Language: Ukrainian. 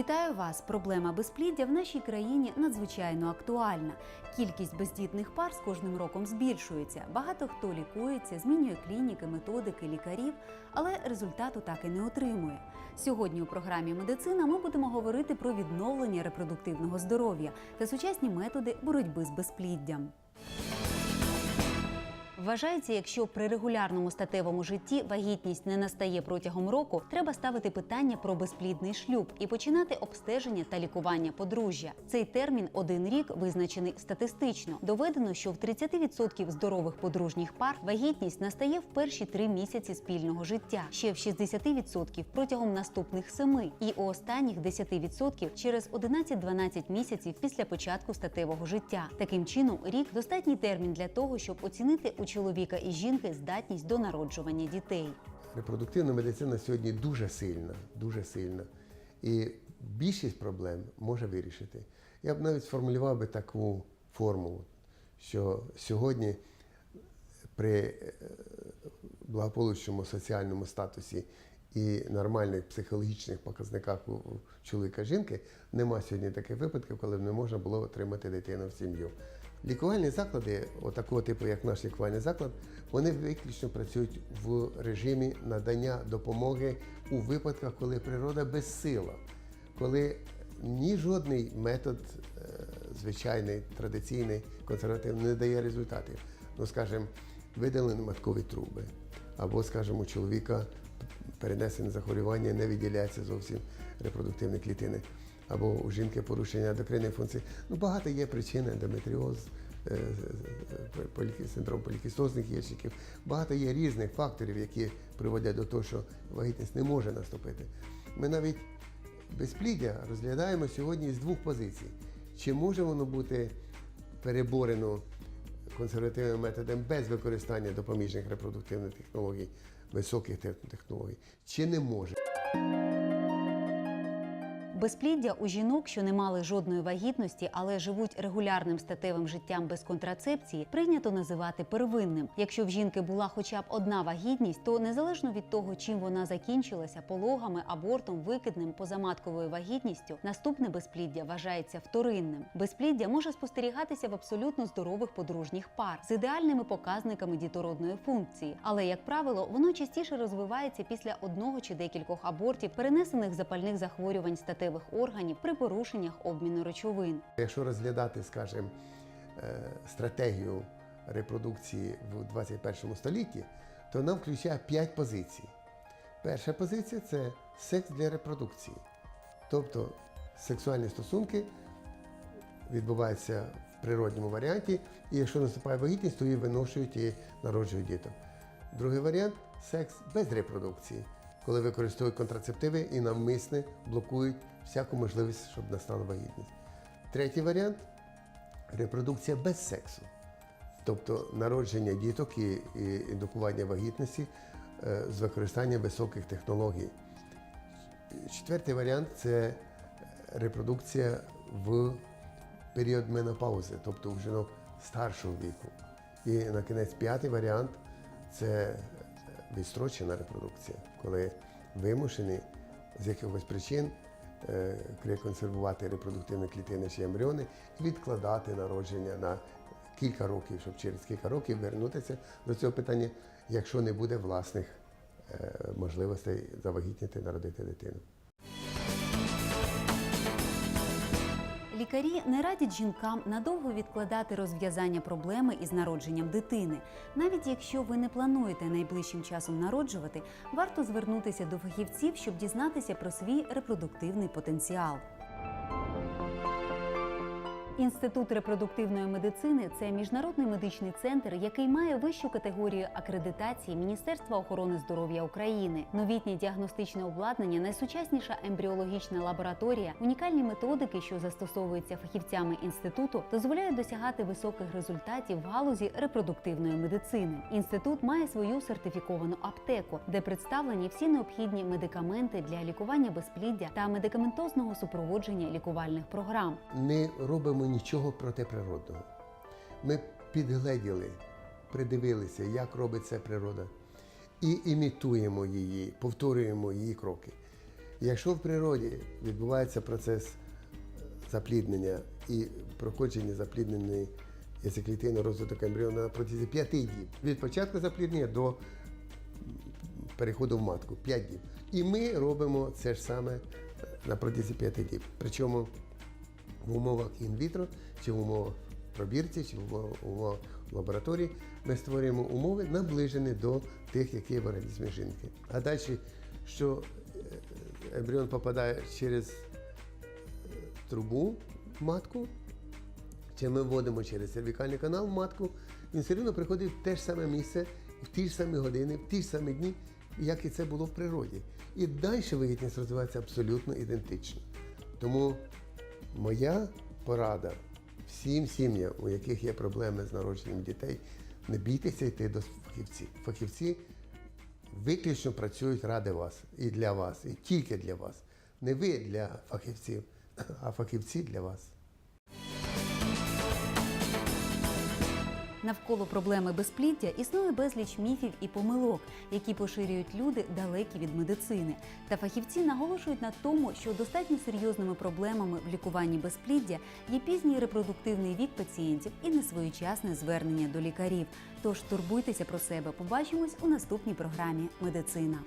Вітаю вас! Проблема безпліддя в нашій країні надзвичайно актуальна. Кількість бездітних пар з кожним роком збільшується. Багато хто лікується, змінює клініки, методики, лікарів, але результату так і не отримує. Сьогодні у програмі Медицина ми будемо говорити про відновлення репродуктивного здоров'я та сучасні методи боротьби з безпліддям. Вважається, якщо при регулярному статевому житті вагітність не настає протягом року, треба ставити питання про безплідний шлюб і починати обстеження та лікування подружжя. Цей термін один рік визначений статистично. Доведено, що в 30% здорових подружніх пар вагітність настає в перші три місяці спільного життя, ще в 60% протягом наступних семи, і у останніх 10% через 11-12 місяців після початку статевого життя. Таким чином, рік достатній термін для того, щоб оцінити у чоловіка і жінки здатність до народжування дітей. Репродуктивна медицина сьогодні дуже сильна, дуже сильна. І більшість проблем може вирішити. Я б навіть сформулював би таку формулу, що сьогодні при е, благополучному соціальному статусі і нормальних психологічних показниках у чоловіка жінки нема сьогодні таких випадків, коли б не можна було отримати дитину в сім'ю. Лікувальні заклади, отакого типу, як наш лікувальний заклад, вони виключно працюють в режимі надання допомоги у випадках, коли природа безсила, коли ні жодний метод е, звичайний, традиційний, консервативний не дає результатів. Ну, скажімо, видалені маткові труби, або, скажімо, у чоловіка перенесене захворювання, не виділяється зовсім репродуктивні клітини, або у жінки порушення ендокринної функції. Ну, багато є причин ендометріоз, е, е, синдром полікістозних ящиків. Багато є різних факторів, які приводять до того, що вагітність не може наступити. Ми навіть безпліддя розглядаємо сьогодні з двох позицій. Чи може воно бути переборено консервативним методом без використання допоміжних репродуктивних технологій, високих технологій, чи не може? Безпліддя у жінок, що не мали жодної вагітності, але живуть регулярним статевим життям без контрацепції, прийнято називати первинним. Якщо в жінки була хоча б одна вагітність, то незалежно від того, чим вона закінчилася пологами, абортом, викидним, позаматковою вагітністю, наступне безпліддя вважається вторинним. Безпліддя може спостерігатися в абсолютно здорових подружніх пар з ідеальними показниками дітородної функції, але як правило, воно частіше розвивається після одного чи декількох абортів, перенесених запальних захворювань статевих органів при порушеннях обміну речовин. Якщо розглядати, скажімо, е, стратегію репродукції в 21 столітті, то вона включає 5 позицій. Перша позиція це секс для репродукції. Тобто сексуальні стосунки відбуваються в природньому варіанті, і якщо наступає вагітність, то її виношують і народжують діток. Другий варіант секс без репродукції, коли використовують контрацептиви і навмисне блокують всяку можливість, щоб настала вагітність. Третій варіант репродукція без сексу. Тобто народження діток і, індукування вагітності е, з використанням високих технологій. Четвертий варіант це репродукція в період менопаузи, тобто у жінок старшого віку. І на кінець п'ятий варіант це відстрочена репродукція, коли вимушені з якихось причин е, консервувати репродуктивні клітини чи ембріони і відкладати народження на кілька років, щоб через кілька років вернутися до цього питання, якщо не буде власних е, можливостей завагітніти, народити дитину. Лікарі не радять жінкам надовго відкладати розв'язання проблеми із народженням дитини. Навіть якщо ви не плануєте найближчим часом народжувати, варто звернутися до фахівців, щоб дізнатися про свій репродуктивний потенціал. Інститут репродуктивної медицини це міжнародний медичний центр, який має вищу категорію акредитації Міністерства охорони здоров'я України, новітнє діагностичне обладнання, найсучасніша ембріологічна лабораторія, унікальні методики, що застосовуються фахівцями інституту, дозволяють досягати високих результатів в галузі репродуктивної медицини. Інститут має свою сертифіковану аптеку, де представлені всі необхідні медикаменти для лікування безпліддя та медикаментозного супроводження лікувальних програм. не робимо нічого протиприродного. Ми підгледіли, придивилися, як робить це природа, і імітуємо її, повторюємо її кроки. Якщо в природі відбувається процес запліднення і проходження заплідненої яйцеклітини розвиток ембріона на протязі 5 діб. Від початку запліднення до переходу в матку 5 діб. І ми робимо це ж саме на протязі 5 діб. Причому в умовах інвітро, чи в умовах пробірці, чи в умовах- лабораторії ми створюємо умови наближені до тих, які є в організмі жінки. А далі, що е, ембріон попадає через е, трубу в матку, чи ми вводимо через cerвікальний канал в матку, він все одно приходить в те ж саме місце, в ті ж самі години, в ті ж самі дні, як і це було в природі. І далі вигідність розвивається абсолютно ідентично. Тому моя порада всім сім'ям, у яких є проблеми з народженням дітей, не бійтеся йти до фахівців. Фахівці виключно працюють ради вас і для вас, і тільки для вас. Не ви для фахівців, а фахівці для вас. Навколо проблеми безпліддя існує безліч міфів і помилок, які поширюють люди далекі від медицини. Та фахівці наголошують на тому, що достатньо серйозними проблемами в лікуванні безпліддя є пізній репродуктивний вік пацієнтів і несвоєчасне звернення до лікарів. Тож турбуйтеся про себе. Побачимось у наступній програмі Медицина.